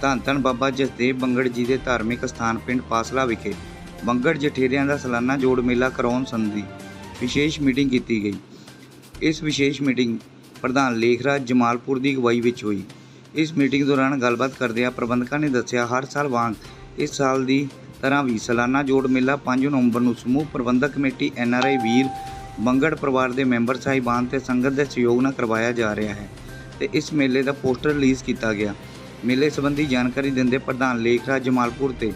ਧੰਨ ਧੰਨ ਬਾਬਾ ਜਸਦੇਵ ਬੰਗੜ ਜੀ ਦੇ ਧਾਰਮਿਕ ਸਥਾਨ ਪਿੰਡ ਪਾਸਲਾ ਵਿਖੇ ਬੰਗੜ ਜਠੇਰਿਆਂ ਦਾ ਸਾਲਾਨਾ ਜੋੜ ਮੇਲਾ ਕਰਾਉਣ ਸੰਬੰਧੀ ਵਿਸ਼ੇਸ਼ ਮੀਟਿੰਗ ਕੀਤੀ ਗਈ। ਇਸ ਵਿਸ਼ੇਸ਼ ਮੀਟਿੰਗ ਪ੍ਰਧਾਨ ਲੇਖਰਾਜ ਜਮਾਲਪੁਰ ਦੀ ਅਗਵਾਈ ਵਿੱਚ ਹੋਈ। ਇਸ ਮੀਟਿੰਗ ਦੌਰਾਨ ਗੱਲਬਾਤ ਕਰਦਿਆਂ ਪ੍ਰਬੰਧਕਾਂ ਨੇ ਦੱਸਿਆ, ਹਰ ਸਾਲ ਵਾਂਗ ਇਸ ਸਾਲ ਦੀ ਤਰ੍ਹਾਂ ਵੀ ਸਾਲਾਨਾ ਜੋੜ ਮੇਲਾ 5 ਨਵੰਬਰ ਨੂੰ ਸਮੂਹ ਪ੍ਰਬੰਧਕ ਕਮੇਟੀ ਐਨਆਰਆਈ ਵੀਰ ਬੰਗੜ ਪਰਿਵਾਰ ਦੇ ਮੈਂਬਰ ਸਾਹਿਬਾਨ ਤੇ ਸੰਗਤ ਦੇ ਸਹਿਯੋਗ ਨਾਲ ਕਰਵਾਇਆ ਜਾ ਰਿਹਾ ਹੈ ਤੇ ਇਸ ਮੇਲੇ ਦਾ ਪੋਸਟਰ ਰਿਲੀਜ਼ ਕੀਤਾ ਗਿਆ। ਮੇਲੇ ਸੰਬੰਧੀ ਜਾਣਕਾਰੀ ਦਿੰਦੇ ਪ੍ਰਧਾਨ ਲੇਖਰਾਜ ਜਮਾਲਪੁਰ ਤੇ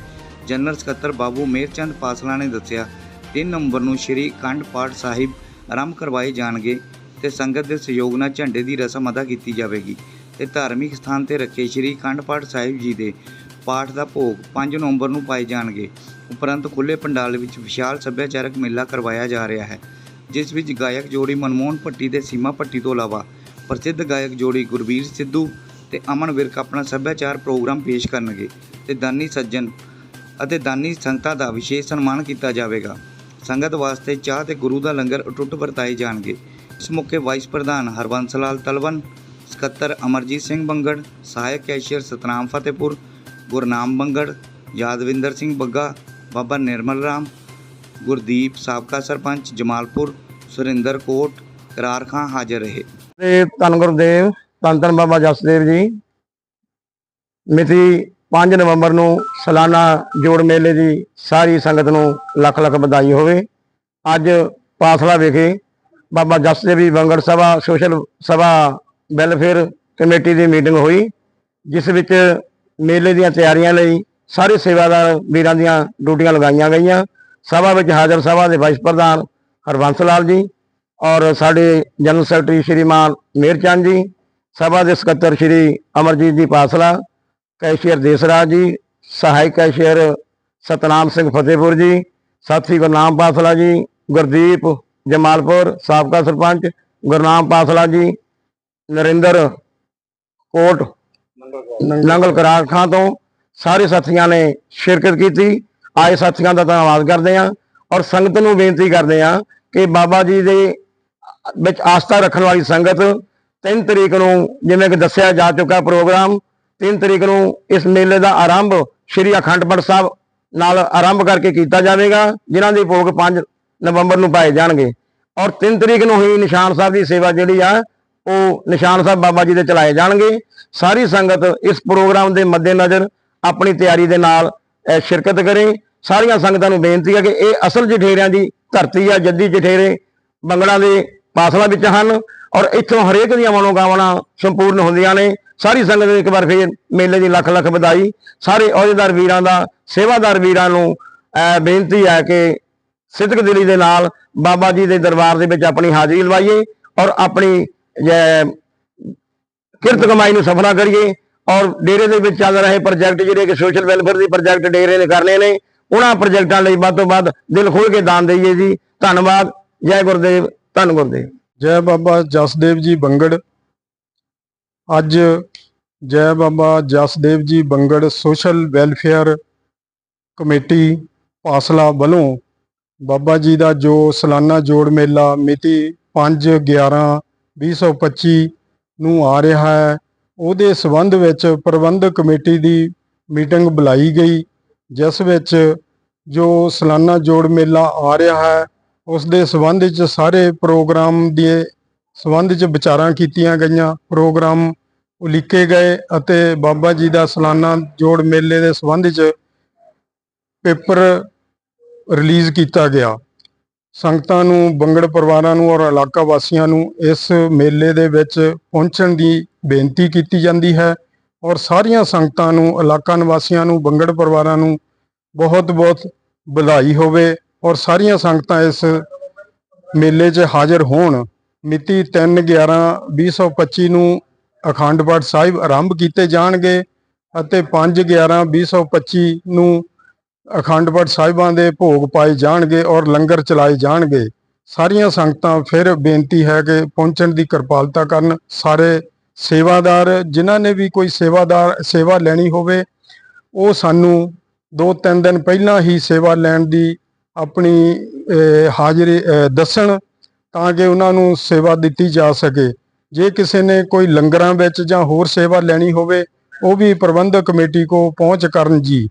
ਜਨਰਲ ਸਕੱਤਰ ਬਾਬੂ ਮੇਰਚੰਦ ਪਾਸਲਾ ਨੇ ਦੱਸਿਆ 3 ਨਵੰਬਰ ਨੂੰ ਸ਼੍ਰੀ ਅਖੰਡ ਪਾਠ ਸਾਹਿਬ ਆਰੰਭ ਕਰਵਾਏ ਜਾਣਗੇ ਤੇ ਸੰਗਤ ਦੇ ਸਹਿਯੋਗ ਨਾਲ ਝੰਡੇ ਦੀ ਰਸਮ ਅਦਾ ਕੀਤੀ ਜਾਵੇਗੀ ਤੇ ਧਾਰਮਿਕ ਸਥਾਨ ਤੇ ਰੱਖੇ ਸ਼੍ਰੀ ਅਖੰਡ ਪਾਠ ਸਾਹਿਬ ਜੀ ਦੇ ਪਾਠ ਦਾ ਭੋਗ 5 ਨਵੰਬਰ ਨੂੰ ਪਾਏ ਜਾਣਗੇ। ਉਪਰੰਤ ਖੁੱਲੇ ਪੰਡਾਲ ਵਿੱਚ ਵਿਸ਼ਾਲ ਸੱਭਿਆਚਾਰਕ ਮੇਲਾ ਕਰਵਾਇਆ ਜਾ ਰਿਹਾ ਹੈ, ਜਿਸ ਵਿੱਚ ਗਾਇਕ ਜੋੜੀ ਮਨਮੋਹਨ ਭੱਟੀ ਤੇ ਸੀਮਾ ਭੱਟੀ ਤੋਂ ਇਲਾਵਾ ਪ੍ਰਸਿੱਧ ਗਾਇਕ ਜੋੜੀ ਗੁਰਬੀਰ ਸਿੱਧੂ ਤੇ ਅਮਨ ਵਿਰਕ ਆਪਣਾ ਸੱਭਿਆਚਾਰ ਪ੍ਰੋਗਰਾਮ ਪੇਸ਼ ਕਰਨਗੇ ਤੇ ਦਾਨੀ ਸੱਜਣ ਅਤੇ ਦਾਨੀ ਸੰਗਤਾਂ ਦਾ ਵਿਸ਼ੇਸ਼ ਸਨਮਾਨ ਕੀਤਾ ਜਾਵੇਗਾ। ਸੰਗਤ ਵਾਸਤੇ ਚਾਹ ਤੇ ਗੁਰੂ ਦਾ ਲੰਗਰ ਅਟੁੱਟ ਵਰਤਾਏ ਜਾਣਗੇ। ਇਸ ਮੌਕੇ ਵਾਈਸ ਪ੍ਰਧਾਨ ਹਰਬੰਸ ਲਾਲ ਤਲਵਨ, ਸਕੱਤਰ ਅਮਰਜੀਤ ਸਿੰਘ ਬੰਗੜ, ਸਹਾਇਕ ਕੈਸ਼ੀਅਰ ਸਤਨਾਮ ਫਤਿਹਪੁਰ, ਗੁਰਨਾਮ ਬੰਗੜ, ਯਾਦਵਿੰਦਰ ਸਿੰਘ ਬੱਗਾ, ਬਾਬਾ ਨਿਰਮਲ ਰਾਮ, ਗੁਰਦੀਪ ਸਾਬਕਾ ਸਰਪੰਚ ਜਮਾਲਪੁਰ, ਸੁਰਿੰਦਰ ਕੋਟ ਕਰਾਰ ਖਾਂ ਹਾਜ਼ਰ ਰਹੇ। ਤੇ ਧੰਨ ਗੁਰਦੇਵ ਧੰਨ ਧੰਨ ਬਾਬਾ ਜਸਦੇਵ ਜੀ। ਮਿਤੀ 5 ਨਵੰਬਰ ਨੂੰ ਸਾਲਾਨਾ ਜੋੜ ਮੇਲੇ ਦੀ ਸਾਰੀ ਸੰਗਤ ਨੂੰ ਲੱਖ ਲੱਖ ਵਧਾਈ ਹੋਵੇ। ਅੱਜ ਪਾਸਲਾ ਵਿਖੇ ਬਾਬਾ ਜਸਦੇਵ ਜੀ ਬੰਗੜ ਸਭਾ, ਸੋਸ਼ਲ ਸਭਾ, ਵੈਲਫੇਅਰ ਕਮੇਟੀ ਦੀ ਮੀਟਿੰਗ ਹੋਈ, ਜਿਸ ਵਿੱਚ ਮੇਲੇ ਦੀਆਂ ਤਿਆਰੀਆਂ ਲਈ ਸਾਰੇ ਸੇਵਾਦਾਰ ਵੀਰਾਂ ਦੀਆਂ ਡਿਊਟੀਆਂ ਲਗਾਈਆਂ ਗਈਆਂ। ਸਭਾ ਵਿੱਚ ਹਾਜ਼ਰ ਸਭਾ ਦੇ ਵਾਈਸ ਪ੍ਰਧਾਨ ਹਰਬੰਸ ਲਾਲ ਜੀ ਔਰ ਸਾਡੇ ਜਨਰਲ ਸੈਕਟਰੀ ਸ਼੍ਰੀਮਾਨ ਮੇਰਚੰਦ ਜੀ ਸਭਾ ਦੇ ਸਕੱਤਰ ਸ਼੍ਰੀ ਅਮਰਜੀਤ ਜੀ ਪਾਸਲਾ, ਕੈਸ਼ੀਅਰ ਦੇਸਰਾਜ ਜੀ, ਸਹਾਇਕ ਕੈਸ਼ੀਅਰ ਸਤਨਾਮ ਸਿੰਘ ਫਤਿਹਪੁਰ ਜੀ, ਸਾਥੀ ਗੁਰਨਾਮ ਪਾਸਲਾ ਜੀ, ਗੁਰਦੀਪ ਜਮਾਲਪੁਰ, ਸਾਬਕਾ ਸਰਪੰਚ ਗੁਰਨਾਮ ਪਾਸਲਾ ਜੀ, ਨਰਿੰਦਰ ਕੋਟ ਨੰਗਲ ਕਰਾਰ ਖਾਂ ਤੋਂ ਸਾਰੇ ਸਾਥੀਆਂ ਨੇ ਸ਼ਿਰਕਤ ਕੀਤੀ। ਆਏ ਸਾਥੀਆਂ ਦਾ ਧੰਨਵਾਦ ਕਰਦੇ ਹਾਂ ਔਰ ਸੰਗਤ ਨੂੰ ਬੇਨਤੀ ਕਰਦੇ ਹਾਂ ਕਿ ਬਾਬਾ ਜੀ ਦੇ ਵਿੱਚ ਆਸਥਾ ਰੱਖਣ ਵਾਲੀ ਸੰਗਤ 3 ਤਰੀਕ ਨੂੰ ਜਿਵੇਂ ਕਿ ਦੱਸਿਆ ਜਾ ਚੁੱਕਾ ਪ੍ਰੋਗਰਾਮ 3 ਤਰੀਕ ਨੂੰ ਇਸ ਮੇਲੇ ਦਾ ਆਰੰਭ ਸ਼੍ਰੀ ਅਖੰਡ ਪਾਠ ਸਾਹਿਬ ਨਾਲ ਆਰੰਭ ਕਰਕੇ ਕੀਤਾ ਜਾਵੇਗਾ, ਜਿਨ੍ਹਾਂ ਦੇ ਭੋਗ 5 ਨਵੰਬਰ ਨੂੰ ਪਾਏ ਜਾਣਗੇ। ਔਰ 3 ਤਰੀਕ ਨੂੰ ਹੀ ਨਿਸ਼ਾਨ ਸਾਹਿਬ ਦੀ ਸੇਵਾ ਜਿਹੜੀ ਆ, ਉਹ ਨਿਸ਼ਾਨ ਸਾਹਿਬ ਬਾਬਾ ਜੀ ਦੇ ਚਲਾਏ ਜਾਣਗੇ। ਸਾਰੀ ਸੰਗਤ ਇਸ ਪ੍ਰੋਗਰਾਮ ਦੇ ਮੱਦੇਨਜ਼ਰ ਆਪਣੀ ਤਿਆਰੀ ਦੇ ਨਾਲ ਸ਼ਿਰਕਤ ਕਰੇ। ਸਾਰੀਆਂ ਸੰਗਤਾਂ ਨੂੰ ਬੇਨਤੀ ਹੈ ਕਿ ਇਹ ਅਸਲ ਜਠੇਰਿਆਂ ਦੀ ਧਰਤੀ ਆ, ਜੱਦੀ ਜਠੇਰੇ ਬੰਗੜਾ ਦੇ ਪਾਸਲਾ ਵਿੱਚ ਹਨ ਔਰ ਇੱਥੋਂ ਹਰੇਕ ਦੀਆਂ ਮਨੋਕਾਮਨਾ ਸੰਪੂਰਨ ਹੁੰਦੀਆਂ ਨੇ। ਸਾਰੀ ਸੰਗਤ ਨੂੰ ਇੱਕ ਵਾਰ ਫੇਰ ਮੇਲੇ ਦੀ ਲੱਖ ਲੱਖ ਵਧਾਈ। ਸਾਰੇ ਅਹੁਦੇਦਾਰ ਵੀਰਾਂ ਦਾ, ਸੇਵਾਦਾਰ ਵੀਰਾਂ ਨੂੰ ਬੇਨਤੀ ਹੈ ਕਿ ਸਿੱਧਕ ਦਿਲੀ ਦੇ ਨਾਲ ਬਾਬਾ ਜੀ ਦੇ ਦਰਬਾਰ ਦੇ ਵਿੱਚ ਆਪਣੀ ਹਾਜ਼ਰੀ ਲਵਾਈਏ ਔਰ ਆਪਣੀ ਕਿਰਤ ਕਮਾਈ ਨੂੰ ਸਫਲਾ ਕਰੀਏ ਔਰ ਡੇਰੇ ਦੇ ਵਿੱਚ ਚੱਲ ਰਹੇ ਪ੍ਰੋਜੈਕਟ ਜਿਹੜੇ ਕਿ ਸੋਸ਼ਲ ਵੈਲਫੇਅਰ ਦੇ ਪ੍ਰੋਜੈਕਟ ਡੇਰੇ ਨੇ ਕਰਨੇ ਨੇ, ਉਹਨਾਂ ਪ੍ਰੋਜੈਕਟਾਂ ਲਈ ਵੱਧ ਤੋਂ ਵੱਧ ਦਿਲ ਖੋਲ ਕੇ ਦਾਨ ਦਈਏ ਜੀ। ਧੰਨਵਾਦ। ਜੈ ਗੁਰਦੇਵ। ਧੰਨ ਗੁਰਦੇਵ ਜੈ ਬਾਬਾ ਜਸਦੇਵ ਜੀ ਬੰਗੜ। ਅੱਜ ਜੈ Baba Jasdev ji Bangar social welfare committee Pasla ਵੱਲੋਂ ਬਾਬਾ ਜੀ ਦਾ ਜੋ ਸਾਲਾਨਾ ਜੋੜ ਮੇਲਾ ਮਿਤੀ 5 11 2025 ਨੂੰ ਆ ਰਿਹਾ ਹੈ, ਉਹਦੇ ਸਬੰਧ ਵਿੱਚ ਪ੍ਰਬੰਧਕ ਕਮੇਟੀ ਦੀ ਮੀਟਿੰਗ ਬੁਲਾਈ ਗਈ, ਜਿਸ ਵਿੱਚ ਜੋ ਸਾਲਾਨਾ ਜੋੜ ਮੇਲਾ ਆ ਰਿਹਾ ਹੈ ਉਸ ਦੇ ਸਬੰਧ ਵਿੱਚ ਸਾਰੇ ਪ੍ਰੋਗਰਾਮ ਦੇ ਸਬੰਧ ਵਿੱਚ ਵਿਚਾਰਾਂ ਕੀਤੀਆਂ ਗਈਆਂ। ਪ੍ਰੋਗਰਾਮ ਉਲੀਕੇ ਗਏ ਅਤੇ ਬਾਬਾ ਜੀ ਦਾ ਸਾਲਾਨਾ ਜੋੜ ਮੇਲੇ ਦੇ ਸਬੰਧ ਵਿੱਚ ਪੇਪਰ ਰਿਲੀਜ਼ ਕੀਤਾ ਗਿਆ। ਸੰਗਤਾਂ ਨੂੰ, ਬੰਗੜ ਪਰਿਵਾਰਾਂ ਨੂੰ ਔਰ ਇਲਾਕਾ ਵਾਸੀਆਂ ਨੂੰ ਇਸ ਮੇਲੇ ਦੇ ਵਿੱਚ ਪਹੁੰਚਣ ਦੀ ਬੇਨਤੀ ਕੀਤੀ ਜਾਂਦੀ ਹੈ ਔਰ ਸਾਰੀਆਂ ਸੰਗਤਾਂ ਨੂੰ, ਇਲਾਕਾ ਨਿਵਾਸੀਆਂ ਨੂੰ, ਬੰਗੜ ਪਰਿਵਾਰਾਂ ਨੂੰ ਬਹੁਤ ਬਹੁਤ ਵਧਾਈ ਹੋਵੇ। ਔਰ ਸਾਰੀਆਂ ਸੰਗਤਾਂ ਇਸ ਮੇਲੇ 'ਚ ਹਾਜ਼ਰ ਹੋਣ। ਮਿਤੀ 3/11/2025 ਨੂੰ ਅਖੰਡ ਪਾਠ ਸਾਹਿਬ ਆਰੰਭ ਕੀਤੇ ਜਾਣਗੇ ਅਤੇ 5/11/2025 ਨੂੰ ਅਖੰਡ ਪਾਠ ਸਾਹਿਬਾਂ ਦੇ ਭੋਗ ਪਾਏ ਜਾਣਗੇ ਔਰ ਲੰਗਰ ਚਲਾਏ ਜਾਣਗੇ। ਸਾਰੀਆਂ ਸੰਗਤਾਂ ਫਿਰ ਬੇਨਤੀ ਹੈ ਕਿ ਪਹੁੰਚਣ ਦੀ ਕਿਰਪਾਲਤਾ ਕਰਨ। ਸਾਰੇ ਸੇਵਾਦਾਰ, ਜਿਨ੍ਹਾਂ ਨੇ ਵੀ ਕੋਈ ਸੇਵਾਦਾਰ, ਸੇਵਾ ਲੈਣੀ ਹੋਵੇ, ਉਹ ਸਾਨੂੰ 2-3 ਦਿਨ ਪਹਿਲਾਂ ਹੀ ਸੇਵਾ ਲੈਣ ਦੀ ਆਪਣੀ ਹਾਜ਼ਰੀ ਦੱਸਣ ਤਾਂ ਕਿ ਉਹਨਾਂ ਨੂੰ ਸੇਵਾ ਦਿੱਤੀ ਜਾ ਸਕੇ। ਜੇ ਕਿਸੇ ਨੇ ਕੋਈ ਲੰਗਰਾਂ ਵਿੱਚ ਜਾਂ ਹੋਰ ਸੇਵਾ ਲੈਣੀ ਹੋਵੇ, ਉਹ ਵੀ ਪ੍ਰਬੰਧਕ ਕਮੇਟੀ ਕੋ ਪਹੁੰਚ ਕਰਨ ਜੀ।